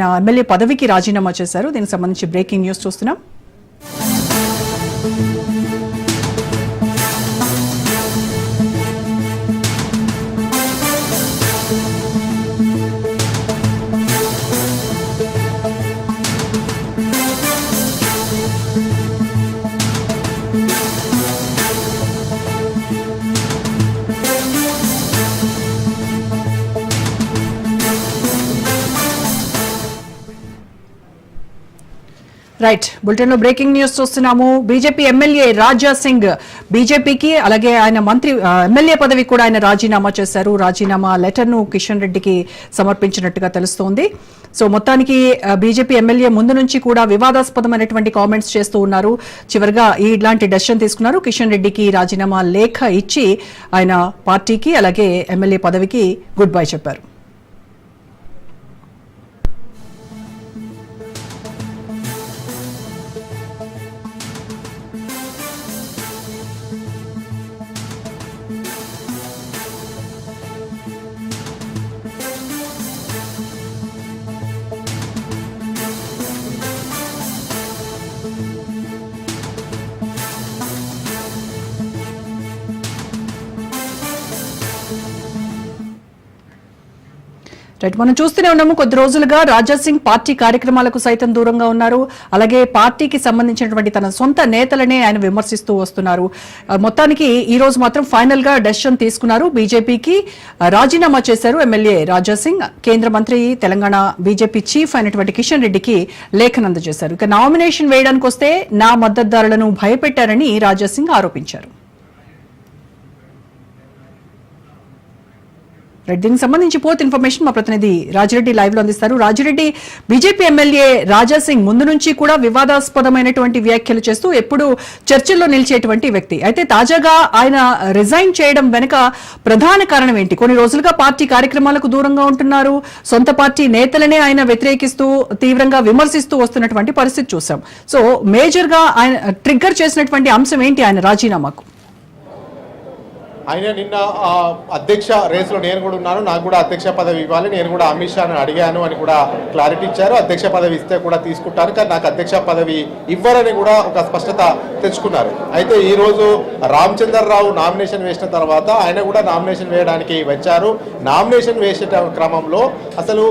నా ఎమ్మెల్యే పదవికి రాజీనామా చేశారు. దీనికి సంబంధించి బ్రేకింగ్ న్యూస్ చూస్తున్నాం. రైట్ బులెటిన్లో బ్రేకింగ్ న్యూస్ చూస్తున్నాము. బీజేపీ ఎమ్మెల్యే రాజా సింగ్ బీజేపీకి అలాగే ఆయన మంత్రి ఎమ్మెల్యే పదవి కూడా ఆయన రాజీనామా చేశారు. రాజీనామా లెటర్ను కిషన్ రెడ్డికి సమర్పించినట్టుగా తెలుస్తోంది. సో మొత్తానికి బీజేపీ ఎమ్మెల్యే ముందు నుంచి కూడా వివాదాస్పదమైనటువంటి కామెంట్స్ చేస్తూ ఉన్నారు. చివరిగా ఇలాంటి డెసిషన్ తీసుకున్నారు. కిషన్ రెడ్డికి రాజీనామా లేఖ ఇచ్చి ఆయన పార్టీకి అలాగే ఎమ్మెల్యే పదవికి గుడ్ బై చెప్పారు. రైట్ మనం చూస్తూనే ఉన్నాము కొద్ది రోజులుగా రాజా సింగ్ పార్టీ కార్యక్రమాలకు సైతం దూరంగా ఉన్నారు. అలాగే పార్టీకి సంబంధించినటువంటి తన సొంత నేతలనే ఆయన విమర్శిస్తూ వస్తున్నారు. మొత్తానికి ఈ రోజు మాత్రం ఫైనల్గా డెసిషన్ తీసుకున్నారు బీజేపీకి. రాజీనామా చేశారు ఎమ్మెల్యే రాజా సింగ్. కేంద్ర మంత్రి తెలంగాణ బీజేపీ చీఫ్ అయినటువంటి కిషన్ రెడ్డికి లేఖను అందజేశారు ఇక నామినేషన్ వేయడానికి వస్తే నా మద్దతుదారులను భయపెట్టారని రాజా సింగ్ ఆరోపించారు. రైట్ దీనికి సంబంధించి పూర్తి ఇన్ఫర్మేషన్ మా ప్రతినిధి రాజిరెడ్డి లైవ్లో అందిస్తారు. రాజిరెడ్డి బీజేపీ ఎమ్మెల్యే రాజా సింగ్ ముందు నుంచి కూడా వివాదాస్పదమైనటువంటి వ్యాఖ్యలు చేస్తూ ఎప్పుడు చర్చల్లో నిలిచేటువంటి వ్యక్తి. అయితే తాజాగా ఆయన రిజైన్ చేయడం వెనుక ప్రధాన కారణం ఏంటి? కొన్ని రోజులుగా పార్టీ కార్యక్రమాలకు దూరంగా ఉంటున్నారు. సొంత పార్టీ నేతలనే ఆయన వ్యతిరేకిస్తూ తీవ్రంగా విమర్శిస్తూ వస్తున్నటువంటి పరిస్థితి చూసాం సో మేజర్గా ఆయన ట్రిగ్గర్ చేసినటువంటి అంశం ఏంటి ఆయన రాజీనామాకు? ఆయన నిన్న అధ్యక్ష రేసులో నేను కూడా ఉన్నాను. నాకు కూడా అధ్యక్ష పదవి ఇవ్వాలి. నేను కూడా అమిత్ షాను అడిగాను అని కూడా క్లారిటీ ఇచ్చారు. అధ్యక్ష పదవి ఇస్తే కూడా తీసుకుంటారు కానీ నాకు అధ్యక్ష పదవి ఇవ్వరని కూడా ఒక స్పష్టత తెచ్చుకున్నారు. అయితే ఈరోజు రామచంద్రరావు నామినేషన్ వేసిన తర్వాత ఆయన కూడా నామినేషన్ వేయడానికి వచ్చారు. నామినేషన్ వేసే క్రమంలో అసలు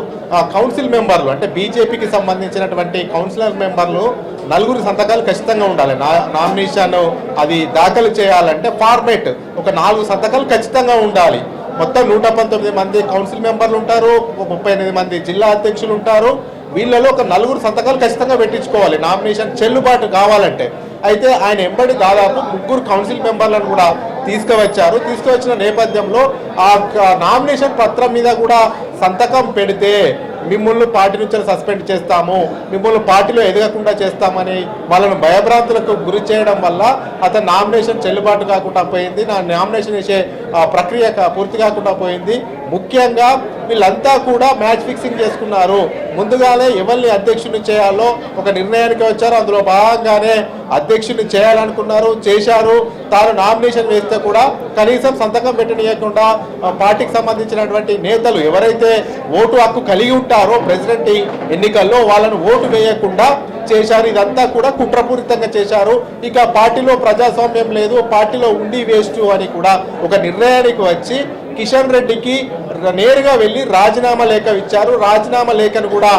కౌన్సిల్ మెంబర్లు అంటే బీజేపీకి సంబంధించినటువంటి కౌన్సిలర్ మెంబర్లు నలుగురు సంతకాలు ఖచ్చితంగా ఉండాలి. నా నామినేషన్ అది దాఖలు చేయాలంటే ఫార్మేట్ ఒక నాలుగు సంతకాలు ఖచ్చితంగా ఉండాలి. మొత్తం నూట పంతొమ్మిది మంది కౌన్సిల్ మెంబర్లు ఉంటారు ముప్పై ఎనిమిది మంది జిల్లా అధ్యక్షులు ఉంటారు. వీళ్ళలో ఒక నలుగురు సంతకాలు ఖచ్చితంగా పెట్టించుకోవాలి. నామినేషన్ చెల్లుబాటు కావాలంటే. అయితే ఆయన ఎంబడి దాదాపు ముగ్గురు కౌన్సిల్ మెంబర్లను కూడా తీసుకువచ్చారు. తీసుకువచ్చిన నేపథ్యంలో ఆ నామినేషన్ పత్రం మీద కూడా సంతకం పెడితే మిమ్మల్ని పార్టీ నుంచి సస్పెండ్ చేస్తాము మిమ్మల్ని పార్టీలో ఎదగకుండా చేస్తామని వాళ్ళను భయభ్రాంతులకు గురి చేయడం వల్ల అతను నామినేషన్ చెల్లుబాటు కాకుండా పోయింది నా నామినేషన్ వేసే ప్రక్రియ పూర్తి కాకుండా పోయింది. ముఖ్యంగా వీళ్ళంతా కూడా మ్యాచ్ ఫిక్సింగ్ చేసుకున్నారు. ముందుగానే ఎవరిని అధ్యక్షుని చేయాలో ఒక నిర్ణయానికి వచ్చారు. అందులో భాగంగానే అధ్యక్షుని చేయాలనుకున్నారు చేశారు. తాను నామినేషన్ వేస్తే కూడా కనీసం సంతకం పెట్టనీయకుండా పార్టీకి సంబంధించినటువంటి నేతలు ఎవరైతే ఓటు హక్కు కలిగి ఉంటారో ప్రెసిడెంట్ ఎన్నికల్లో వాళ్ళను ఓటు వేయకుండా చేశారు. ఇదంతా కూడా కుట్రపూరితంగా చేశారు. ఇక పార్టీలో ప్రజాస్వామ్యం లేదు పార్టీలో ఉండి వేస్ట్ అని కూడా ఒక నిర్ణయానికి వచ్చి కిషన్ రెడ్డికి నేరుగా వెళ్ళి రాజీనామా లేఖ ఇచ్చారు. రాజీనామా లేఖను కూడా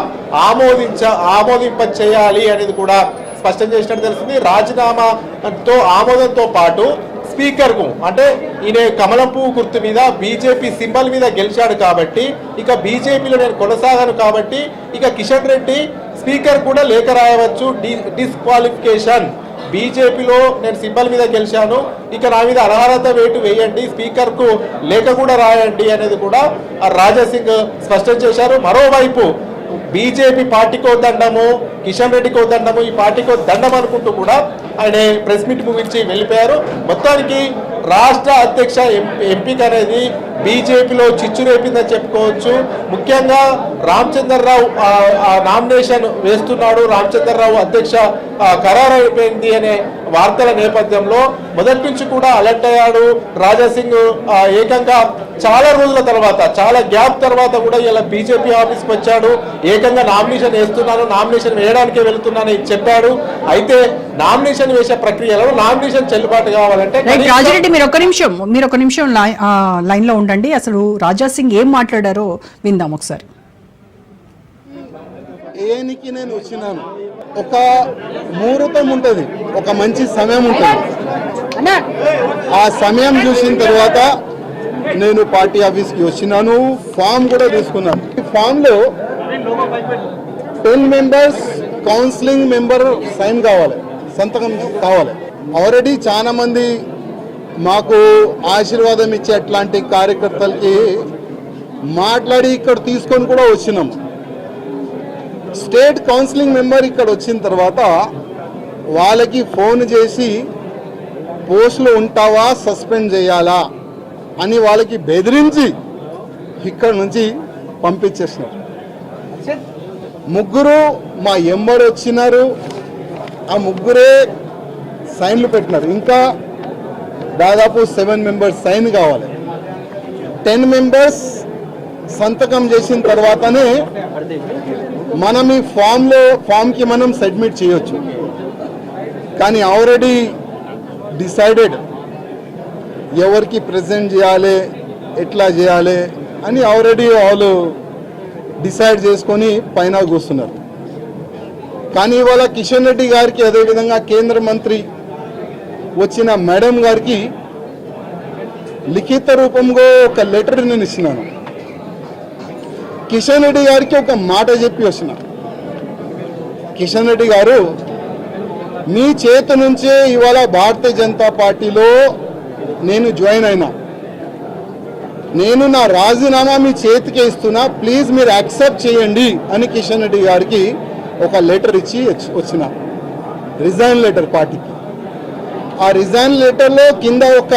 ఆమోదించ ఆమోదింప చేయాలి అనేది కూడా స్పష్టం చేసినట్టు తెలిసింది రాజీనామాతో ఆమోదంతో పాటు స్పీకర్కు అంటే ఈయన కమలం పువ్వు గుర్తు మీద బీజేపీ సింబల్ మీద గెలిచాడు కాబట్టి ఇక బీజేపీలో నేను కొనసాగాను కాబట్టి ఇక కిషన్ రెడ్డి స్పీకర్ కూడా లేఖ రాయవచ్చు. డి డిస్క్వాలిఫికేషన్. బీజేపీలో నేను సింబల్ మీద గెలిచాను. ఇక నా మీద అనర్హత వేటు వేయండి. స్పీకర్కు లేఖ కూడా రాయండి అనేది కూడా ఆ రాజాసింగ్ స్పష్టం చేశారు. మరోవైపు బీజేపీ పార్టీకో దండము కిషన్ రెడ్డికో దండము ఈ పార్టీకో దండం అనుకుంటూ కూడా ఆయన ప్రెస్ మీట్ ముగించి వెళ్ళిపోయారు. మొత్తానికి రాష్ట్ర అధ్యక్ష ఎం- ఎంపిక అనేది బీజేపీలో చిచ్చు రేపిందని చెప్పుకోవచ్చు. ముఖ్యంగా రామచంద్రరావు నామినేషన్ వేస్తున్నాడు. రామచంద్రరావు అధ్యక్ష ఖరారైపోయింది అయిపోయింది అనే వార్తల నేపథ్యంలో మొదటి నుంచి కూడా అలర్ట్ అయ్యాడు రాజాసింగ్ ఏకంగా చాలా రోజుల తర్వాత చాలా గ్యాప్ తర్వాత కూడా ఇలా బీజేపీ ఆఫీస్కి వచ్చాడు. ఏకంగా నామినేషన్ వేస్తున్నాను నామినేషన్ వేయడానికే వెళ్తున్నానని చెప్పాడు. అయితే నామినేషన్ వేసే ప్రక్రియలో నామినేషన్ చెల్లుబాటు కావాలంటే రాజిరెడ్డి మీరు ఒక నిమిషం మీరు ఒక నిమిషం లైన్లో ఉండండి. అసలు రాజా సింగ్ ఏం మాట్లాడారో విందాం ఒకసారి. దేనికి నేను వచ్చినాను? ఒక ముహూర్తం ఉంటుంది ఒక మంచి సమయం ఉంటుంది. ఆ సమయం చూసిన తర్వాత నేను పార్టీ ఆఫీస్కి వచ్చినాను ఫామ్ కూడా తీసుకున్నాను. ఈ ఫామ్లో ten members counselling member sign కావాలి సంతకం కావాలి. ఆల్రెడీ చాలా మంది మాకు ఆశీర్వాదం ఇచ్చే అట్లాంటి కార్యకర్తలకి మాట్లాడి ఇక్కడ తీసుకొని కూడా వచ్చినాము స్టేట్ కౌన్సిలింగ్ మెంబర్ ఇక్కడ వచ్చిన తర్వాత వాళ్ళకి ఫోన్ చేసి పోస్టులో ఉంటావా సస్పెండ్ చేయాలా అని వాళ్ళకి బెదిరించి ఇక్కడ నుంచి పంపించేసినారు. ముగ్గురు మా ఎంబడి వచ్చినారు. ఆ ముగ్గురే సైన్లు పెట్టినారు. ఇంకా దాదాపు సెవెన్ మెంబర్స్ సైన్ కావాలి. టెన్ మెంబర్స్ సంతకం చేసిన తర్వాతనే మనం ఈ ఫామ్లో ఫామ్కి మనం సబ్మిట్ చేయొచ్చు. కానీ ఆల్రెడీ డిసైడెడ్ ఎవరికి ప్రజెంట్ చేయాలి ఎట్లా చేయాలి అని ఆల్రెడీ వాళ్ళు డిసైడ్ చేసుకొని పైన కూస్తున్నారు కానీ ఇవాళ కిషన్ రెడ్డి గారికి అదేవిధంగా కేంద్ర మంత్రి వచ్చిన మేడం గారికి లిఖిత రూపంలో ఒక లెటర్ నేను ఇచ్చినాను. కిషన్ రెడ్డి గారికి ఒక మాట చెప్పి వచ్చిన కిషన్ రెడ్డి గారు మీ చేతి నుంచే ఇవాళ భారతీయ జనతా పార్టీలో నేను జాయిన్ అయినా. నేను నా రాజీనామా మీ చేతికి ఇస్తున్నా ప్లీజ్ మీరు యాక్సెప్ట్ చేయండి అని కిషన్ రెడ్డి గారికి ఒక లెటర్ ఇచ్చి వచ్చి- వచ్చిన. రిజైన్ లెటర్ పార్టీకి. ఆ రిజైన్ లెటర్లో కింద ఒక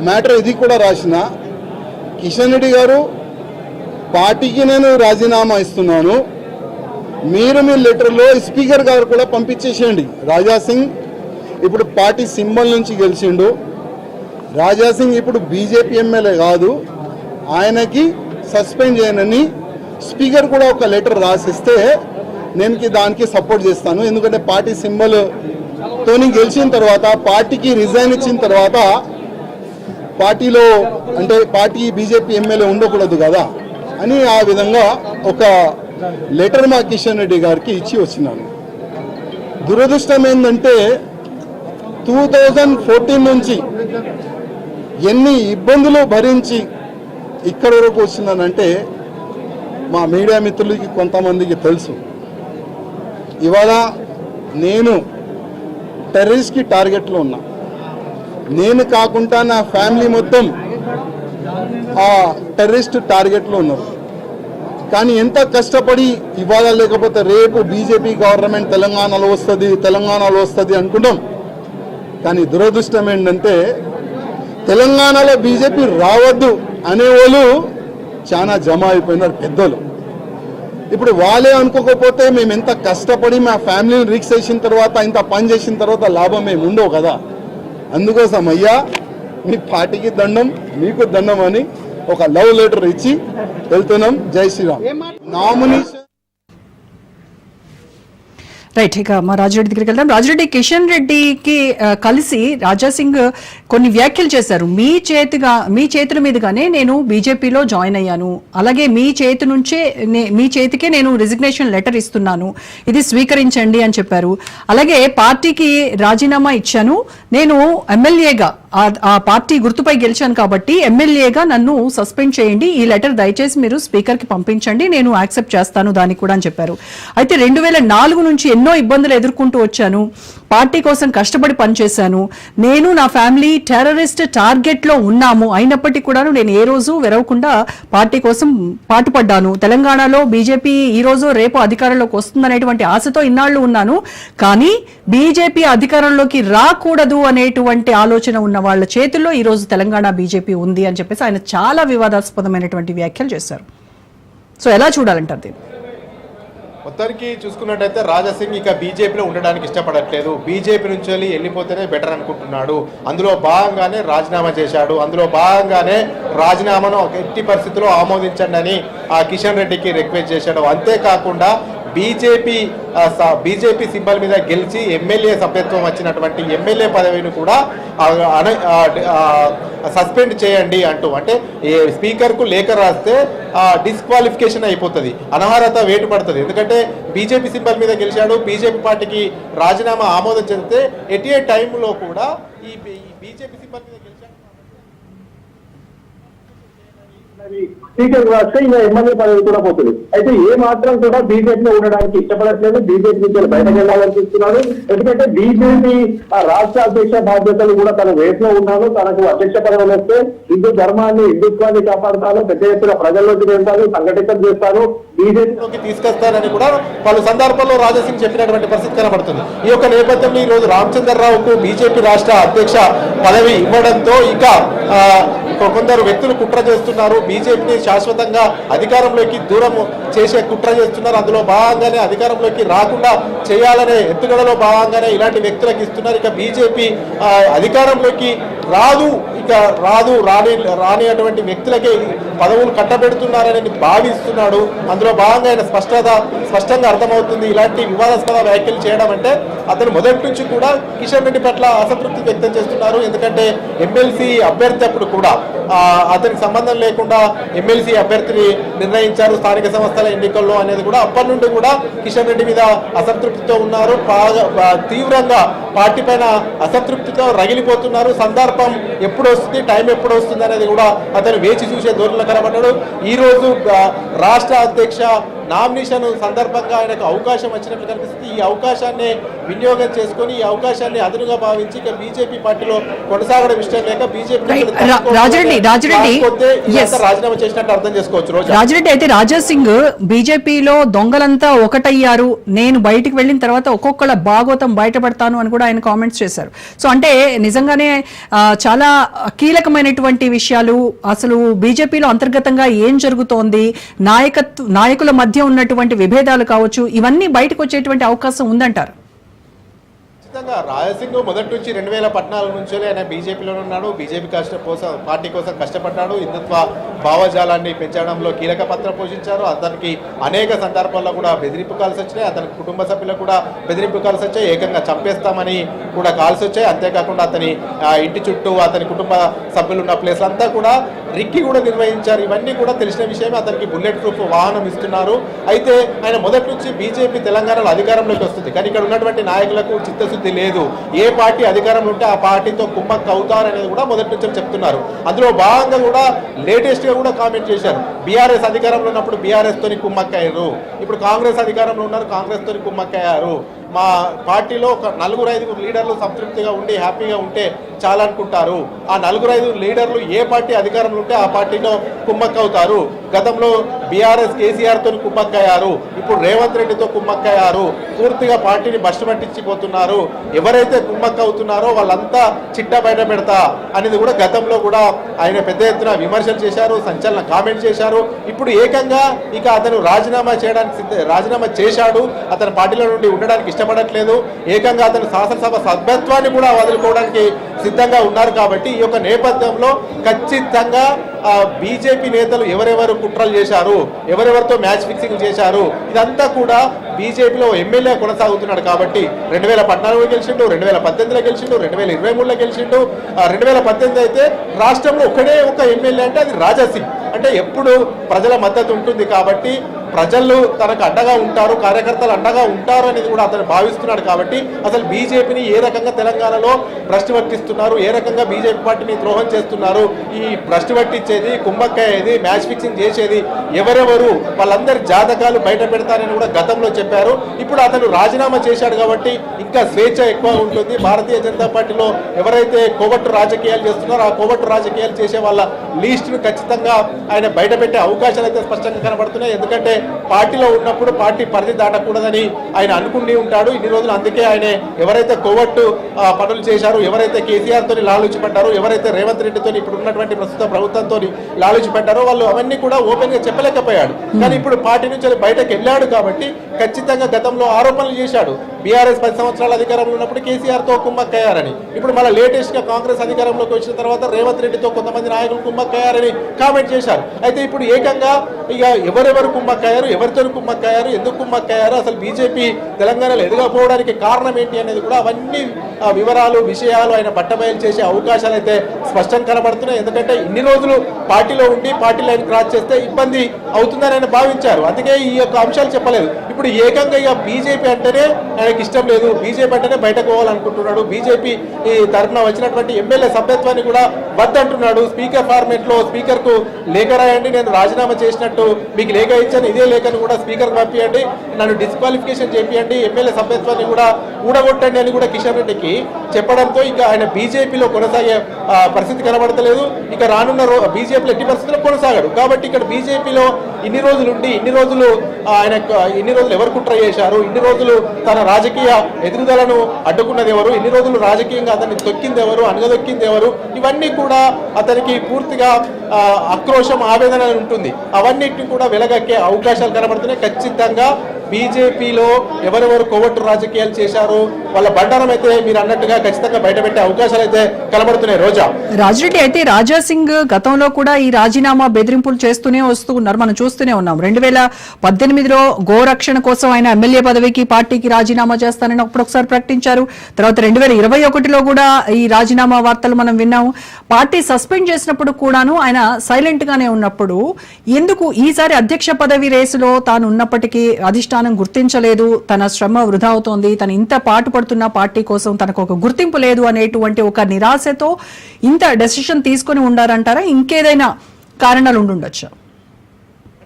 మ్యాటర్ ఇది కూడా రాసిన. కిషన్ రెడ్డి గారు పార్టీకి నేను రాజీనామా ఇస్తున్నాను. మీరు మీ లెటర్లో స్పీకర్ గారు కూడా పంపించేసేయండి. రాజా సింగ్ ఇప్పుడు పార్టీ సింబల్ నుంచి గెలిచిండు. రాజా సింగ్ ఇప్పుడు బీజేపీ ఎమ్మెల్యే కాదు. ఆయనకి సస్పెండ్ చేయనని స్పీకర్ కూడా ఒక లెటర్ రాసిస్తే నేను దానికి సపోర్ట్ చేస్తాను. ఎందుకంటే పార్టీ సింబల్ తోని గెలిచిన తర్వాత పార్టీకి రిజైన్ ఇచ్చిన తర్వాత పార్టీలో అంటే పార్టీ బీజేపీ ఎమ్మెల్యే ఉండకూడదు కదా. అని ఆ విధంగా ఒక లెటర్ మా కిషన్ రెడ్డి గారికి ఇచ్చి వచ్చినాను. దురదృష్టం ఏంటంటే టూ థౌజండ్ ఫోర్టీన్ నుంచి ఎన్ని ఇబ్బందులు భరించి ఇక్కడ వరకు వచ్చిందనంటే మా మీడియా మిత్రులకి కొంతమందికి తెలుసు. ఇవాళ నేను టెర్రరిస్ట్కి టార్గెట్లో ఉన్నా. నేను కాకుండా నా ఫ్యామిలీ మొత్తం ఆ టెర్రరిస్ట్ టార్గెట్లో ఉన్నారు. కానీ ఎంత కష్టపడి ఇవాళ లేకపోతే రేపు బీజేపీ గవర్నమెంట్ తెలంగాణలో వస్తుంది తెలంగాణలో వస్తుంది అనుకుంటాం కానీ దురదృష్టం ఏంటంటే తెలంగాణలో బీజేపీ రావద్దు అనేవాళ్ళు చాలా జమ అయిపోయినారు పెద్దలు ఇప్పుడు వాళ్ళే అనుకోకపోతే మేము ఎంత కష్టపడి మా ఫ్యామిలీని రిక్స్ చేసిన తర్వాత ఇంత పని చేసిన తర్వాత లాభం మేము ఉండవు కదా. అందుకోసం అయ్యా మీ పార్టీకి దండం. మీకు దండం అని ఒక లవ్ లెటర్ ఇచ్చి వెళ్తున్నాం. జై శ్రీరామ్. నామినేషన్. రైట్ ఇక మా రాజిరెడ్డి దగ్గరికి వెళ్దాం. రాజిరెడ్డి కిషన్ రెడ్డికి కలిసి రాజా సింగ్ కొన్ని వ్యాఖ్యలు చేశారు. మీ చేతిగా మీ చేతుల మీదుగానే నేను బీజేపీలో జాయిన్ అయ్యాను. అలాగే మీ చేతి నుంచే మీ చేతికే నేను రిజిగ్నేషన్ లెటర్ ఇస్తున్నాను. ఇది స్వీకరించండి అని చెప్పారు. అలాగే పార్టీకి రాజీనామా ఇచ్చాను. నేను ఎమ్మెల్యేగా ఆ- పార్టీ గుర్తుపై గెలిచాను కాబట్టి ఎమ్మెల్యేగా నన్ను సస్పెండ్ చేయండి. ఈ లెటర్ దయచేసి మీరు స్పీకర్కి పంపించండి. నేను యాక్సెప్ట్ చేస్తాను దానికి కూడా అని చెప్పారు. అయితే రెండు వేల నాలుగు నుంచి ఎన్నో ఇబ్బందులు ఎదుర్కొంటూ వచ్చాను. పార్టీ కోసం కష్టపడి పనిచేశాను. నేను నా ఫ్యామిలీ టెర్రరిస్ట్ టార్గెట్లో ఉన్నాము. అయినప్పటికీ కూడా నేను ఏ రోజు వెరవకుండా పార్టీ కోసం పాటుపడ్డాను. తెలంగాణలో బీజేపీ ఈ రోజు రేపు అధికారంలోకి వస్తుందనేటువంటి ఆశతో ఇన్నాళ్ళు ఉన్నాను. కానీ బీజేపీ అధికారంలోకి రాకూడదు అనేటువంటి ఆలోచన ఉన్న వాళ్ళ చేతుల్లో ఈరోజు తెలంగాణ బీజేపీ ఉంది అని చెప్పేసి ఆయన చాలా వివాదాస్పదమైనటువంటి వ్యాఖ్యలు చేశారు. సో ఎలా చూడాలంటారు దీన్ని? మొత్తానికి చూసుకున్నట్టయితే రాజాసింగ్ ఇక బీజేపీలో ఉండడానికి ఇష్టపడట్లేదు. బీజేపీ నుంచి వెళ్ళి వెళ్ళిపోతేనే బెటర్ అనుకుంటున్నాడు. అందులో భాగంగానే రాజీనామా చేశాడు. అందులో భాగంగానే రాజీనామాను ఒక ఎట్టి పరిస్థితుల్లో ఆమోదించండి అని ఆ కిషన్ రెడ్డికి రిక్వెస్ట్ చేశాడు. అంతేకాకుండా బీజేపీ బీజేపీ సింబల్ మీద గెలిచి ఎమ్మెల్యే సభ్యత్వం వచ్చినటువంటి ఎమ్మెల్యే పదవిని కూడా అన- సస్పెండ్ చేయండి అంటూ అంటే స్పీకర్కు లేఖ రాస్తే డిస్క్వాలిఫికేషన్ అయిపోతుంది అనర్హత వేటు పడుతుంది ఎందుకంటే బీజేపీ సింబల్ మీద గెలిచాడు బీజేపీ పార్టీకి రాజీనామా ఆమోదం చెందితే ఎట్ ఏ టైంలో కూడా ఈ బీజేపీ సింబల్ మీద గెలిచాడు స్పీకర్ రాస్తే ఇంకా ఎమ్మెల్యే పదవి కూడా పోతుంది. అయితే ఏ మాత్రం కూడా బీజేపీలో ఉండడానికి ఇష్టపడట్లేదు. బీజేపీ నుంచి బయటకు వెళ్ళాలనిపిస్తున్నారు. ఎందుకంటే బీజేపీ ఆ రాష్ట్ర అధ్యక్ష బాధ్యతలు కూడా తన వేట్లో ఉన్నాను తనకు అధ్యక్ష పదవులు వస్తే హిందూ ధర్మాన్ని హిందుత్వాన్ని కాపాడతారు. పెద్ద ఎత్తున ప్రజల్లోకి వెళ్తాను సంఘటితం చేస్తాను బీజేపీ లోకి తీసుకొస్తారని కూడా పలు సందర్భాల్లో రాజాసింగ్ చెప్పినటువంటి పరిస్థితి కనబడుతుంది. ఈ యొక్క నేపథ్యంలో ఈ రోజు రామచంద్రరావుకు బీజేపీ రాష్ట్ర అధ్యక్ష పదవి ఇవ్వడంతో ఇక ఆ, కొందరు వ్యక్తులు కుట్ర చేస్తున్నారు. బీజేపీని శాశ్వతంగా అధికారంలోకి దూరం చేసే కుట్ర చేస్తున్నారు. అందులో భాగంగానే అధికారంలోకి రాకుండా చేయాలనే ఎత్తుగడలో భాగంగానే ఇలాంటి వ్యక్తులకు ఇస్తున్నారు. ఇక బీజేపీ అధికారంలోకి రాదు. ఇక రాదు రాని రాని అటువంటి వ్యక్తులకే పదవులు కట్టబెడుతున్నారని భావిస్తున్నాడు. అందులో భాగంగా ఆయన స్పష్టత స్పష్టంగా అర్థమవుతుంది ఇలాంటి వివాదాస్పద వ్యాఖ్యలు చేయడం అంటే అతను మొదటి నుంచి కూడా కిషన్ రెడ్డి పట్ల అసంతృప్తి వ్యక్తం చేస్తున్నారు. ఎందుకంటే ఎమ్మెల్సీ అభ్యర్థి అప్పుడు కూడా అతనికి సంబంధం లేకుండా ఎమ్మెల్సీ అభ్యర్థిని నిర్ణయించారు స్థానిక సంస్థల ఎన్నికల్లో అనేది కూడా అప్పటి నుండి కూడా కిషన్ రెడ్డి మీద అసంతృప్తితో ఉన్నారు. బాగా తీవ్రంగా పార్టీ పైన అసంతృప్తితో రగిలిపోతున్నారు. సందర్భం ఎప్పుడు వస్తుంది టైం ఎప్పుడు వస్తుంది అనేది కూడా అతను వేచి చూసే ధోరణిలో కనబడ్డాడు. ఈ రోజు రాష్ట్ర అధ్యక్ష నామినేషన్ సందర్భంగా ఆయనకు అవకాశం వచ్చినట్లు కనిపిస్తుంది. ఈ అవకాశాన్ని వినియోగం చేసుకొని ఈ అవకాశాన్ని అదునుగా భావించి ఇక బీజేపీ పార్టీలో కొనసాగడం ఇష్టం లేక బీజేపీ. రాజీనామా చేసినట్టు అర్థం చేసుకోవచ్చు. రోజు. రాజిరెడ్డి అయితే రాజా సింగ్ బీజేపీలో దొంగలంతా ఒకటయ్యారు. నేను బయటికి వెళ్ళిన తర్వాత ఒక్కొక్కళ్ళ భాగోతం బయటపడతాను అని కూడా ఆయన కామెంట్స్ చేశారు. సో అంటే నిజంగానే చాలా కీలకమైనటువంటి విషయాలు. అసలు బీజేపీలో అంతర్గతంగా ఏం జరుగుతోంది? నాయకత్వ నాయకుల మధ్య ఉన్నటువంటి విభేదాలు కావచ్చు ఇవన్నీ బయటకు వచ్చేటువంటి అవకాశం ఉందంటారు. ఖచ్చితంగా రాజసింగ్ మొదటి నుంచి రెండు వేల పద్నాలుగు నుంచి ఆయన బీజేపీలో ఉన్నాడు. బీజేపీ కష్ట కోసం పార్టీ కోసం కష్టపడ్డాడు. హిందుత్వ భావజాలాన్ని పెంచడంలో కీలక పాత్ర పోషించారు. అతనికి అనేక సందర్భాల్లో కూడా బెదిరింపు కాల్స్ వచ్చినాయి. అతని కుటుంబ సభ్యులకు కూడా బెదిరింపు కాల్స్ వచ్చాయి. ఏకంగా చంపేస్తామని కూడా కాల్స్ వచ్చాయి. అంతేకాకుండా అతని ఇంటి చుట్టూ అతని కుటుంబ సభ్యులు ఉన్న ప్లేస్ అంతా కూడా రిక్కి కూడా నిర్వహించారు. ఇవన్నీ కూడా తెలిసిన విషయమే. అతనికి బుల్లెట్ ప్రూఫ్ వాహనం ఇస్తున్నారు. అయితే ఆయన మొదటి నుంచి బీజేపీ తెలంగాణలో అధికారంలోకి వస్తుంది. కానీ ఇక్కడ ఉన్నటువంటి నాయకులకు చిత్తశుద్ధి లేదు. ఏ పార్టీ అధికారంలో ఉంటే ఆ పార్టీతో కుమ్మక్క అవుతారనేది కూడా మొదటి నుంచి చెప్తున్నారు. అందులో భాగంగా కూడా లేటెస్ట్గా కూడా కామెంట్ చేశారు. బీఆర్ఎస్ అధికారంలో ఉన్నప్పుడు బీఆర్ఎస్ తోని కుమ్మక్కయ్యారు ఇప్పుడు కాంగ్రెస్ అధికారంలో ఉన్నారు కాంగ్రెస్ తోని కుమ్మక్కయ్యారు మా పార్టీలో ఒక నలుగురు ఐదుగురు లీడర్లు సంతృప్తిగా ఉండి హ్యాపీగా ఉంటే చాలా అనుకుంటారు ఆ నలుగురు ఐదు లీడర్లు ఏ పార్టీ అధికారంలో ఉంటే ఆ పార్టీలో కుమ్మక్కవుతారు. గతంలో బీఆర్ఎస్ కేసీఆర్తో కుమ్మక్కయ్యారు. ఇప్పుడు రేవంత్ రెడ్డితో కుమ్మక్కయ్యారు. పూర్తిగా పార్టీని బస్టు పట్టించిపోతున్నారు ఎవరైతే కుమ్మక్క అవుతున్నారో వాళ్ళంతా చిట్ట బయట పెడతా అనేది కూడా గతంలో కూడా ఆయన పెద్ద ఎత్తున విమర్శలు చేశారు సంచలన కామెంట్ చేశారు. ఇప్పుడు ఏకంగా ఇక అతను రాజీనామా చేయడానికి సిద్ధ రాజీనామా చేశాడు. అతను పార్టీలో నుండి ఉండడానికి ఇష్టపడట్లేదు ఏకంగా అతను శాసనసభ సభ్యత్వాన్ని కూడా వదులుకోవడానికి సిద్ధంగా ఉన్నారు కాబట్టి ఈ యొక్క నేపథ్యంలో ఖచ్చితంగా బీజేపీ నేతలు ఎవరెవరు కుట్రలు చేశారు ఎవరెవరితో మ్యాచ్ ఫిక్సింగ్ చేశారు ఇదంతా కూడా బీజేపీలో ఎమ్మెల్యే కొనసాగుతున్నాడు కాబట్టి రెండు వేల పద్నాలుగులో గెలిచిండు రెండు వేల పద్దెనిమిదిలో గెలిచిండు రెండు వేల ఇరవై మూడులో గెలిచిండు. రెండు వేల పద్దెనిమిది అయితే రాష్ట్రంలో ఒకడే ఒక ఎమ్మెల్యే అంటే అది రాజాసింగ్. అంటే ఎప్పుడు ప్రజల మద్దతు ఉంటుంది కాబట్టి ప్రజలు తనకు అండగా ఉంటారు కార్యకర్తలు అండగా ఉంటారు అనేది కూడా అతను భావిస్తున్నాడు కాబట్టి అసలు బీజేపీని ఏ రకంగా తెలంగాణలో భ్రష్టు పట్టిస్తున్నారు ఏ రకంగా బీజేపీ పార్టీని ద్రోహం చేస్తున్నారు ఈ భ్రష్టు పట్టించేది కుమ్మక్కయ్యేది మ్యాచ్ ఫిక్సింగ్ చేసేది ఎవరెవరు వాళ్ళందరి జాతకాలు బయట పెడతారని కూడా గతంలో చెప్పారు. ఇప్పుడు అతను రాజీనామా చేశాడు కాబట్టి ఇంకా స్వేచ్ఛ ఎక్కువ ఉంటుంది. భారతీయ జనతా పార్టీలో ఎవరైతే కోవట్టు రాజకీయాలు చేస్తున్నారో ఆ కోవట్టు రాజకీయాలు చేసే వాళ్ళ లిస్టును ఖచ్చితంగా ఆయన బయట పెట్టే అవకాశాలు అయితే స్పష్టంగా కనబడుతున్నాయి. ఎందుకంటే పార్టీలో ఉన్నప్పుడు పార్టీ పరిధి దాటకూడదని ఆయన అనుకుని ఉంటాడు. ఇన్ని రోజులు అందుకే ఆయన ఎవరైతే కోవట్టు పనులు చేశారు ఎవరైతే కేసీఆర్ తోని లాలూచి పడ్డారో ఎవరైతే రేవంత్ రెడ్డితో ఇప్పుడు ఉన్నటువంటి ప్రస్తుత ప్రభుత్వంతో లాలూచి పడ్డారో వాళ్ళు అవన్నీ కూడా ఓపెన్గా చెప్పలేకపోయాడు. కానీ ఇప్పుడు పార్టీ నుంచి బయటకు వెళ్ళాడు కాబట్టి ఖచ్చితంగా గతంలో ఆరోపణలు చేశాడు. బీఆర్ఎస్ పది సంవత్సరాల అధికారంలో ఉన్నప్పుడు కేసీఆర్తో కుమ్మక్కయ్యారని ఇప్పుడు మళ్ళీ లేటెస్ట్గా కాంగ్రెస్ అధికారంలోకి వచ్చిన తర్వాత రేవంత్ రెడ్డితో కొంతమంది నాయకులు కుమ్మక్కయ్యారని కామెంట్ చేశారు. అయితే ఇప్పుడు ఏకంగా ఇక ఎవరెవరు కుమ్మక్కయ్యారు ఎవరితో కుమ్మక్కయ్యారు ఎందుకు కుమ్మక్కయ్యారు అసలు బీజేపీ తెలంగాణలో ఎదగకపోవడానికి కారణం ఏంటి అనేది కూడా అవన్నీ వివరాలు విషయాలు ఆయన బట్టబయలు చేసే అవకాశాలు అయితే స్పష్టం కనబడుతున్నాయి. ఎందుకంటే ఇన్ని రోజులు పార్టీలో ఉండి పార్టీ లైన్ క్రాస్ చేస్తే ఇబ్బంది అవుతుందని ఆయన భావించారు. అందుకే ఈ యొక్క అంశాలు చెప్పలేదు. ఇప్పుడు ఏకంగా ఇక బీజేపీ అంటేనే ఆయనకి ఇష్టం లేదు. బీజేపీ అంటేనే బయటకు పోవాలనుకుంటున్నాడు. బీజేపీ ఈ తరఫున వచ్చినటువంటి ఎమ్మెల్యే సభ్యత్వాన్ని కూడా వద్దంటున్నాడు. స్పీకర్ ఫార్మేట్లో స్పీకర్కు లేఖ రాయండి. నేను రాజీనామా చేసినట్టు మీకు లేఖ ఇచ్చాను. ఇదే లేఖను కూడా స్పీకర్ పంపించండి నన్ను డిస్క్వాలిఫికేషన్ చేపియండి. ఎమ్మెల్యే సభ్యత్వాన్ని కూడా ఊడగొట్టండి అని కూడా కిషన్ రెడ్డికి చెప్పడంతో ఇక ఆయన బీజేపీలో కొనసాగే ఆ, పరిస్థితి కనబడతలేదు. ఇక రానున్న రో బీజేపీలో ఎట్టి పరిస్థితుల్లో కొనసాగాడు. కాబట్టి ఇక్కడ బీజేపీలో ఇన్ని రోజులు ఉండి ఇన్ని రోజులు ఆయన ఇన్ని రోజులు ఎవరు కుట్ర చేశారు? ఇన్ని రోజులు తన రాజకీయ ఎదుగుదలను అడ్డుకున్నది ఎవరు? ఇన్ని రోజులు రాజకీయంగా అతన్ని తొక్కింది ఎవరు? అనగదొక్కింది ఎవరు? ఇవన్నీ కూడా అతనికి పూర్తిగా ఆక్రోశం ఆవేదన ఉంటుంది. అవన్నిటిని కూడా వెలగక్కే అవకాశాలు కనబడుతున్నాయి. ఖచ్చితంగా బీజేపీలో ఎవరెవరు కోవట్టు రాజకీయాలు చేశారు వాళ్ళ బండారం అయితే మీరు అన్నట్టుగా ఖచ్చితంగా బయటపెట్టే అవకాశాలు అయితే కనబడుతున్నాయి. రోజా. రాజిరెడ్డి అయితే రాజా సింగ్ గతంలో కూడా ఈ రాజీనామా బెదిరింపులు చేస్తూనే వస్తూ ఉన్నారు. మనం చూస్తూనే ఉన్నాం. రెండు వేల పద్దెనిమిదిలో గోరక్షణ కోసం ఆయన ఎమ్మెల్యే పదవికి పార్టీకి రాజీనామా చేస్తానని అప్పుడు ఒకసారి ప్రకటించారు. తర్వాత రెండు వేల ఇరవై ఒకటిలో కూడా ఈ రాజీనామా వార్తలు మనం విన్నాము. పార్టీ సస్పెండ్ చేసినప్పుడు కూడాను ఆయన సైలెంట్ గానే ఉన్నప్పుడు ఎందుకు ఈసారి అధ్యక్ష పదవి రేసులో తాను ఉన్నప్పటికీ అధిష్టానం గుర్తించలేదు. తన శ్రమ వృధా అవుతోంది. తను ఇంత పాటు పడుతున్న పార్టీ కోసం తనకు ఒక గుర్తింపు లేదు అనేటువంటి ఒక నిరాశతో ఇంత డెసిషన్ తీసుకొని ఉండారంటారా? ఇంకేదైనా కారణాలు ఉండుండొచ్చా.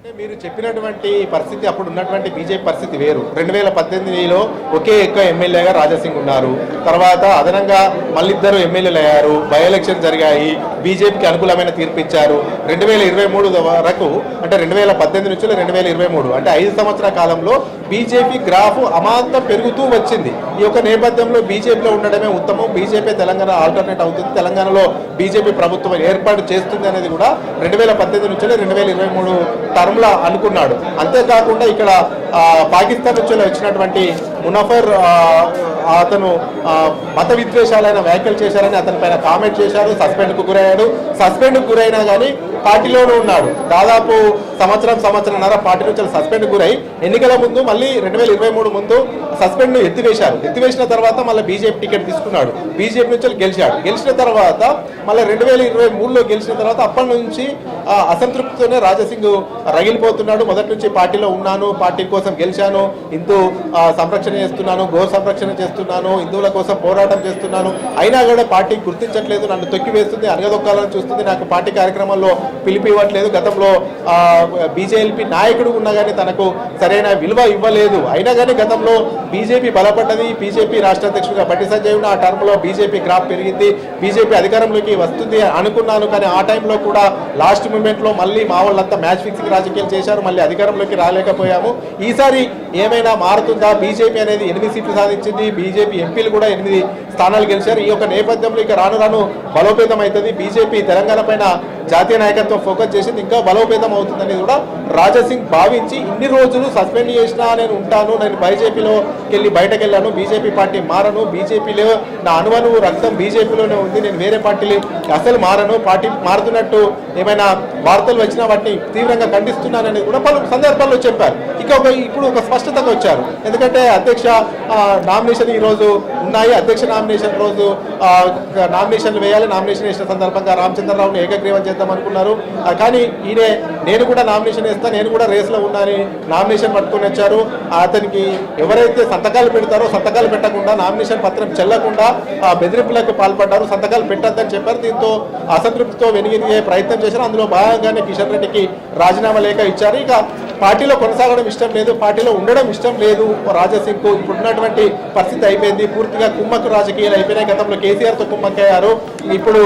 అంటే మీరు చెప్పినటువంటి పరిస్థితి అప్పుడు ఉన్నటువంటి బీజేపీ పరిస్థితి వేరు. రెండు వేల పద్దెనిమిదిలో ఒకే ఎక్కువ ఎమ్మెల్యేగా రాజాసింగ్ ఉన్నారు. తర్వాత అదనంగా మళ్ళిద్దరు ఎమ్మెల్యేలు అయ్యారు. బై ఎలక్షన్ జరిగాయి. బీజేపీకి అనుకూలమైన తీర్పు ఇచ్చారు. రెండు వేల ఇరవై మూడు వరకు అంటే రెండు వేల పద్దెనిమిది నుంచి రెండు వేల ఇరవై మూడు అంటే ఐదు సంవత్సరాల కాలంలో బీజేపీ గ్రాఫ్ అమాంతం పెరుగుతూ వచ్చింది. ఈ యొక్క నేపథ్యంలో బీజేపీలో ఉండడమే ఉత్తమం. బీజేపీ తెలంగాణ ఆల్టర్నేట్ అవుతుంది. తెలంగాణలో బీజేపీ ప్రభుత్వం ఏర్పాటు చేస్తుంది అనేది కూడా రెండు వేల పద్దెనిమిది నుంచి రెండు వేల ఇరవై మూడు టర్మ్లా అనుకున్నాడు. అంతేకాకుండా ఇక్కడ ఆ, పాకిస్తాన్ నుంచి వచ్చినటువంటి మునఫర్ అతను మత విద్వేషాలైన వ్యాఖ్యలు చేశారని అతని పైన కామెంట్ చేశారు సస్పెండ్కు గురయ్యాడు. సస్పెండ్కు గురైనా కానీ పార్టీలోనే ఉన్నాడు. దాదాపు సంవత్సరం సంవత్సరంన్నర పార్టీ నుంచి సస్పెండ్ గురై ఎన్నికల ముందు మళ్ళీ రెండు వేల ఇరవై మూడు ముందు సస్పెండ్ ఎత్తివేశారు. ఎత్తివేసిన తర్వాత మళ్ళీ బీజేపీ టికెట్ తీసుకున్నాడు. బీజేపీ నుంచి గెలిచాడు. గెలిచిన తర్వాత మళ్ళీ రెండు వేల ఇరవై మూడులో గెలిచిన తర్వాత అప్పటి నుంచి అసంతృప్తితోనే రాజసింగ్ రగిలిపోతున్నాడు. మొదటి నుంచి పార్టీలో ఉన్నాను పార్టీ కోసం గెలిచాను. హిందూ సంరక్షణ సంరక్షణ చేస్తున్నాను గో సంరక్షణ చేస్తున్నాను హిందువుల కోసం పోరాటం చేస్తున్నాను. అయినా కూడా పార్టీ గుర్తించట్లేదు నన్ను తొక్కివేస్తుంది అరగదొక్కాలని చూస్తుంది. నాకు పార్టీ కార్యక్రమాల్లో పిలిపి ఇవ్వట్లేదు. గతంలో బీజేపీ నాయకుడు ఉన్నా కానీ తనకు సరైన విలువ ఇవ్వలేదు. అయినా కానీ గతంలో బీజేపీ బలపడ్డది. బీజేపీ రాష్ట్ర అధ్యక్షుడిగా బట్టి సంజయ్ ఆ టర్మ్లో బీజేపీ గ్రాఫ్ పెరిగింది. బీజేపీ అధికారంలోకి వస్తుంది అనుకున్నాను. కానీ ఆ టైంలో కూడా లాస్ట్ మూమెంట్లో మళ్ళీ మా వాళ్ళంతా మ్యాచ్ ఫిక్సింగ్ రాజకీయాలు చేశారు. మళ్ళీ అధికారంలోకి రాలేకపోయాము. ఈసారి ఏమైనా మారుతుందా? బీజేపీ అనేది ఎనిమిది సీట్లు సాధించింది. బీజేపీ ఎంపీలు కూడా ఎనిమిది స్థానాలు గెలిచారు. ఈ యొక్క నేపథ్యంలో ఇక రాను రాను బలోపేతం అవుతుంది. బీజేపీ తెలంగాణ పైన జాతీయ నాయకత్వం ఫోకస్ చేసింది. ఇంకా బలోపేతం అవుతుందని కూడా రాజాసింగ్ భావించి ఇన్ని రోజులు సస్పెండ్ చేసినా నేను ఉంటాను. నేను బీజేపీలోకి వెళ్ళి బయటకు వెళ్ళాను బీజేపీ పార్టీ మారను. బీజేపీలో నా అనువనువు రక్తం బీజేపీలోనే ఉంది. నేను వేరే పార్టీలు అసలు మారను. పార్టీ మారుతున్నట్టు ఏమైనా వార్తలు వచ్చినా వాటిని తీవ్రంగా ఖండిస్తున్నానని కూడా పలు సందర్భాల్లో చెప్పారు. ఇక ఒక ఇప్పుడు ఒక స్పష్టతకు వచ్చారు. ఎందుకంటే అధ్యక్ష నామినేషన్ ఈ రోజు ఉన్నాయి. అధ్యక్ష నామినేషన్ రోజు నామినేషన్లు వేయాలి. నామినేషన్ వేసిన సందర్భంగా రామచంద్రరావును ఏకగ్రీవం చేద్దాం అనుకున్నారు. కానీ ఈయనే నేను కూడా నామినేషన్ వేస్తా నేను కూడా రేస్లో ఉన్నానని నామినేషన్ పట్టుకొని వచ్చారు. అతనికి ఎవరైతే సంతకాలు పెడతారో సంతకాలు పెట్టకుండా నామినేషన్ పత్రం చెల్లకుండా బెదిరింపులకు పాల్పడ్డారు. సంతకాలు పెట్టద్దని చెప్పారు. దీంతో అసంతృప్తితో వెనుగిరిగే ప్రయత్నం చేశారు. అందులో భాగంగానే కిషన్ రెడ్డికి రాజీనామా లేఖ ఇచ్చారు. ఇక పార్టీలో కొనసాగడం ఇష్టం లేదు పార్టీలో ఉండడం ఇష్టం లేదు. రాజాసింగ్ ఇప్పుడున్నటువంటి పరిస్థితి అయిపోయింది. పూర్తిగా కుమ్మక్కు రాజకీయాలు అయిపోయినాయి గతంలో కేసీఆర్తో కుమ్మక్కయ్యారు. అయ్యారు ఇప్పుడు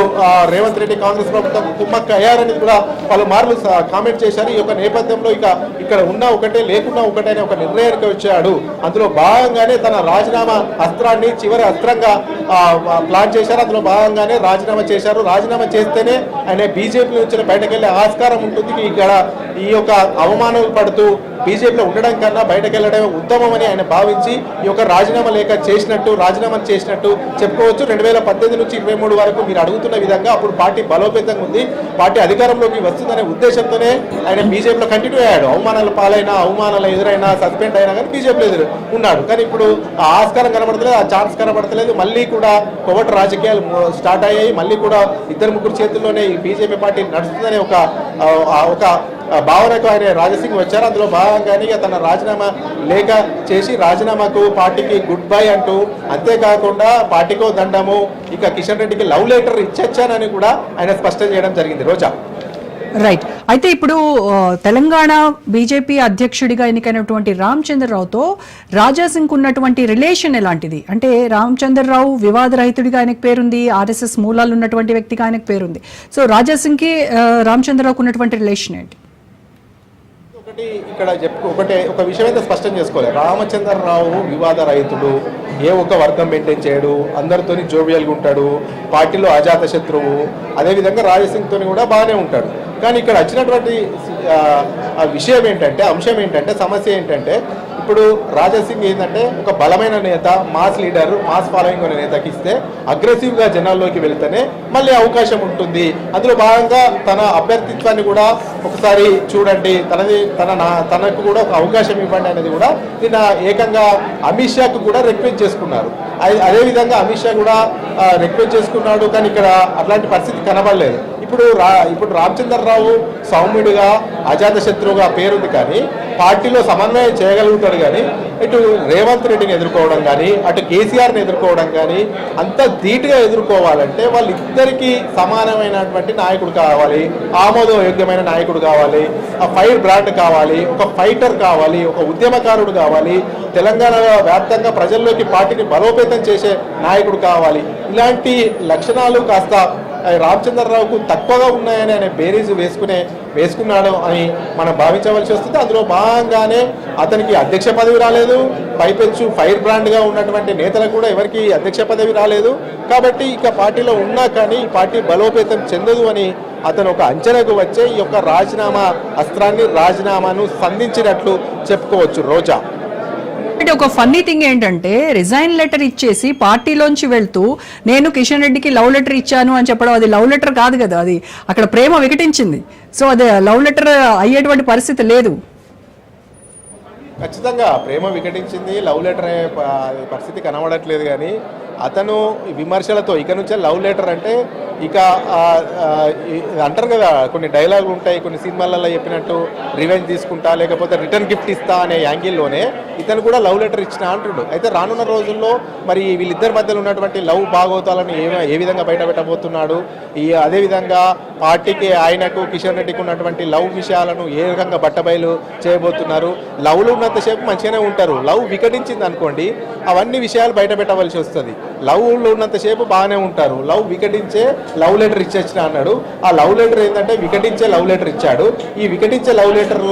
రేవంత్ రెడ్డి కాంగ్రెస్ ప్రభుత్వం కుమ్మక్క అయ్యారని కూడా పలుమార్లు కామెంట్ చేశారు. ఈ యొక్క నేపథ్యంలో ఇక ఇక్కడ ఉన్న ఒకటే లేకున్నా ఒకటే అనే ఒక నిర్ణయానికి వచ్చాడు. అందులో భాగంగానే తన రాజీనామా అస్త్రాన్ని చివరి అస్త్రంగా ప్లాన్ చేశారు. అందులో భాగంగానే రాజీనామా చేశారు. రాజీనామా చేస్తేనే ఆయన బీజేపీ నుంచి బయటకెళ్ళే ఆస్కారం ఉంటుంది. ఇక్కడ ఈ యొక్క అవమానం పడుతూ బీజేపీలో ఉండడం కన్నా బయటకు వెళ్ళడం ఉత్తమమని ఆయన భావించి ఈ యొక్క రాజీనామా లేఖ చేసినట్టు రాజీనామా చేసినట్టు చెప్పుకోవచ్చు. రెండు వేల పద్దెనిమిది నుంచి ఇరవై మూడు వరకు మీరు అడుగుతున్న విధంగా అప్పుడు పార్టీ బలోపేతంగా ఉంది. పార్టీ అధికారంలోకి వస్తుందనే ఉద్దేశంతోనే ఆయన బీజేపీలో కంటిన్యూ అయ్యాడు. అవమానాల పాలైనా అవమానాలు ఎదురైనా సస్పెండ్ అయినా కానీ బీజేపీలో ఎదురు ఉన్నాడు. కానీ ఇప్పుడు ఆ ఆస్కారం కనబడతలేదు ఆ ఛాన్స్ కనబడతలేదు. మళ్ళీ కూడా కొవటి రాజకీయాలు స్టార్ట్ అయ్యాయి. మళ్ళీ కూడా ఇద్దరు ముగ్గురు చేతుల్లోనే ఈ బీజేపీ పార్టీ నడుస్తుందనే ఒక ఒక భావనకు ఆయన రాజసింగ్ వచ్చారు. అందులో భాగంగానే తన రాజీనామా లేఖ చేసి రాజీనామాకు పార్టీకి గుడ్ బై అంటూ అంతేకాకుండా పార్టీకో దండము ఇక కిషన్ రెడ్డికి లవ్ లెటర్ ఇచ్చొచ్చానని కూడా ఆయన స్పష్టం చేయడం జరిగింది. రోజా. రైట్. అయితే ఇప్పుడు తెలంగాణ బీజేపీ అధ్యక్షుడిగా ఎన్నికైనటువంటి రామచంద్రరావుతో రాజాసింగ్ ఉన్నటువంటి రిలేషన్ ఎలాంటిది? అంటే రామచంద్రరావు వివాదరహితుడిగా ఆయనకు పేరుంది ఆర్ఎస్ఎస్ మూలాలు ఉన్నటువంటి వ్యక్తిగా ఆయనకు పేరుంది. సో రాజాసింగ్కి రామచంద్రరావుకు ఉన్నటువంటి రిలేషన్ ఏంటి? ఒకటి ఇక్కడ చెప్పు ఒకటే ఒక విషయం అయితే స్పష్టం చేసుకోవాలి. రామచంద్రరావు వివాద రైతుడు ఏ ఒక్క వర్గం మెయింటైన్ చేయడు అందరితోని జోబియల్గా ఉంటాడు పార్టీలో అజాత శత్రువు అదేవిధంగా రాజసింగ్తో కూడా బాగానే ఉంటాడు. కానీ ఇక్కడ వచ్చినటువంటి విషయం ఏంటంటే అంశం ఏంటంటే సమస్య ఏంటంటే ఇప్పుడు రాజాసింగ్ ఏంటంటే ఒక బలమైన నేత మాస్ లీడర్ మాస్ ఫాలోయింగ్ ఉన్న నేతకి ఇస్తే అగ్రెసివ్గా జనాల్లోకి వెళ్తేనే మళ్ళీ అవకాశం ఉంటుంది. అందులో భాగంగా తన అభ్యర్థిత్వాన్ని కూడా ఒకసారి చూడండి. తనది తన నా- తనకు కూడా ఒక అవకాశం ఇవ్వండి అనేది కూడా నిన్న ఏకంగా అమిత్ షాకు కూడా రిక్వెస్ట్ చేసుకున్నారు. అదే- అదేవిధంగా అమిత్ షా కూడా రిక్వెస్ట్ చేసుకున్నాడు. కానీ ఇక్కడ అట్లాంటి పరిస్థితి కనబడలేదు. ఇప్పుడు రా ఇప్పుడు రామచంద్రరావు సౌమ్యుడిగా అజాత శత్రువుగా పేరుంది కానీ పార్టీలో సమన్వయం చేయగలుగుతాడు కానీ ఇటు రేవంత్ రెడ్డిని ఎదుర్కోవడం కానీ అటు కేసీఆర్ని ఎదుర్కోవడం కానీ అంత ధీటుగా ఎదుర్కోవాలంటే వాళ్ళిద్దరికీ సమానమైనటువంటి నాయకుడు కావాలి ఆమోదయోగ్యమైన నాయకుడు కావాలి ఆ ఫైర్ బ్రాండ్ కావాలి ఒక ఫైటర్ కావాలి ఒక ఉద్యమకారుడు కావాలి తెలంగాణ వ్యాప్తంగా ప్రజల్లోకి పార్టీని బలోపేతం చేసే నాయకుడు కావాలి. ఇలాంటి లక్షణాలు కాస్త రామచంద్రరావుకు తక్కువగా ఉన్నాయని ఆయన బేరీజ్ వేసుకునే వేసుకున్నాడు అని మనం భావించవలసి వస్తుంది. అందులో భాగంగానే అతనికి అధ్యక్ష పదవి రాలేదు. పైపెచ్చు ఫైర్ బ్రాండ్గా ఉన్నటువంటి నేతలకు కూడా ఎవరికి అధ్యక్ష పదవి రాలేదు. కాబట్టి ఇక పార్టీలో ఉన్నా కానీ ఈ పార్టీ బలోపేతం చెందదు అని అతను ఒక అంచనాకు వచ్చే ఈ యొక్క రాజీనామా అస్త్రాన్ని రాజీనామాను సంధించినట్లు చెప్పుకోవచ్చు రోజా. అంటే ఒక ఫన్నీ థింగ్ ఏంటంటే రిజైన్ లెటర్ ఇచ్చేసి పార్టీలోంచి వెళ్తూ నేను కిషన్ రెడ్డికి లవ్ లెటర్ ఇచ్చాను అని చెప్పడం అది లవ్ లెటర్ కాదు కదా అది అక్కడ ప్రేమ వికటించింది. సో అది లవ్ లెటర్ అయ్యేటువంటి పరిస్థితి లేదు. ఖచ్చితంగా ప్రేమ వికటించింది లవ్ లెటర్ అయ్యే పరిస్థితి కనబడట్లేదు కానీ అతను ఈ విమర్శలతో ఇక నుంచే లవ్ లెటర్ అంటే ఇక అంటారు కదా కొన్ని డైలాగులు ఉంటాయి కొన్ని సినిమాలలో చెప్పినట్టు రివెంజ్ తీసుకుంటా లేకపోతే రిటర్న్ గిఫ్ట్ ఇస్తా అనే యాంగిల్లోనే ఇతను కూడా లవ్ లెటర్ ఇచ్చిన అంటుడు. అయితే రానున్న రోజుల్లో మరి వీళ్ళిద్దరి మధ్యలో ఉన్నటువంటి లవ్ బాగోతాలను ఏ ఏ విధంగా బయట పెట్టబోతున్నాడు? ఈ అదేవిధంగా పార్టీకి ఆయనకు కిషన్ రెడ్డికి ఉన్నటువంటి లవ్ విషయాలను ఏ రకంగా బట్టబయలు చేయబోతున్నారు? లవ్లో ఉన్నంతసేపు మంచిగానే ఉంటారు. లవ్ వికటించింది అనుకోండి అవన్నీ విషయాలు బయట పెట్టవలసి వస్తుంది. లవ్లో ఉన్నంతసేపు బాగానే ఉంటారు. లవ్ వికటించే లవ్ లెటర్ ఇచ్చేసిన అన్నాడు. ఆ లవ్ లెటర్ ఏంటంటే వికటించే లవ్ లెటర్ ఇచ్చాడు. ఈ వికటించే లవ్ లెటర్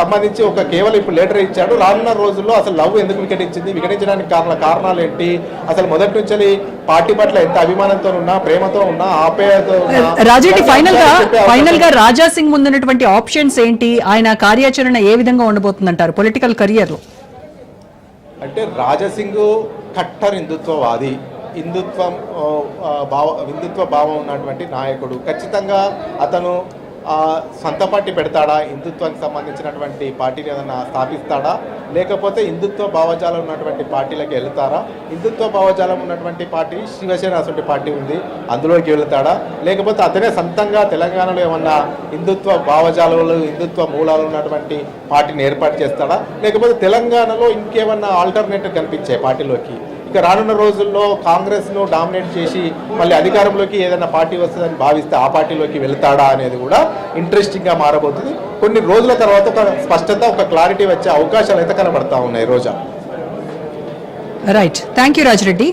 సంబంధించి ఒక కేవలం ఇప్పుడు లెటర్ ఇచ్చాడు. రానున్న రోజుల్లో అసలు లవ్ ఎందుకు వికటించింది? వికటించడానికి కారణ కారణాలు ఏంటి అసలు మొదటి నుంచి పార్టీ పట్ల ఎంత అభిమానంతో ఉన్నా ప్రేమతో ఉన్నా ఉన్నా రాజరెడ్డి ఫైనల్గా ఫైనల్గా రాజా సింగ్ ముందున్నటువంటి ఆప్షన్స్ ఏంటి? ఆయన కార్యాచరణ ఏ విధంగా ఉండబోతుందంటారు? పొలిటికల్ కెరియర్లో. అంటే రాజసింగ్ కట్టర్ హిందుత్వవాది హిందుత్వం భావ హిందుత్వ భావం ఉన్నటువంటి నాయకుడు. ఖచ్చితంగా అతను సొంత పార్టీ పెడతాడా? హిందుత్వానికి సంబంధించినటువంటి పార్టీని ఏదైనా స్థాపిస్తాడా? లేకపోతే హిందుత్వ భావజాలం ఉన్నటువంటి పార్టీలకు వెళ్తారా? హిందుత్వ భావజాలం ఉన్నటువంటి పార్టీ శివసేన అసలు పార్టీ ఉంది అందులోకి వెళ్తాడా? లేకపోతే అతనే సొంతంగా తెలంగాణలో ఏమన్నా హిందుత్వ భావజాలాలు హిందుత్వ మూలాలు ఉన్నటువంటి పార్టీని ఏర్పాటు చేస్తాడా? లేకపోతే తెలంగాణలో ఇంకేమన్నా ఆల్టర్నేటివ్ కనిపించే పార్టీలోకి ఇక రానున్న రోజుల్లో కాంగ్రెస్ను డామినేట్ చేసి మళ్ళీ అధికారంలోకి ఏదైనా పార్టీ వస్తుందని భావిస్తే ఆ పార్టీలోకి వెళ్తాడా అనేది కూడా ఇంట్రెస్టింగ్గా మారబోతుంది. కొన్ని రోజుల తర్వాత ఒక స్పష్టత ఒక క్లారిటీ వచ్చే అవకాశాలు అయితే కనబడతా ఉన్నాయి Roja. Right thank you Rajareddy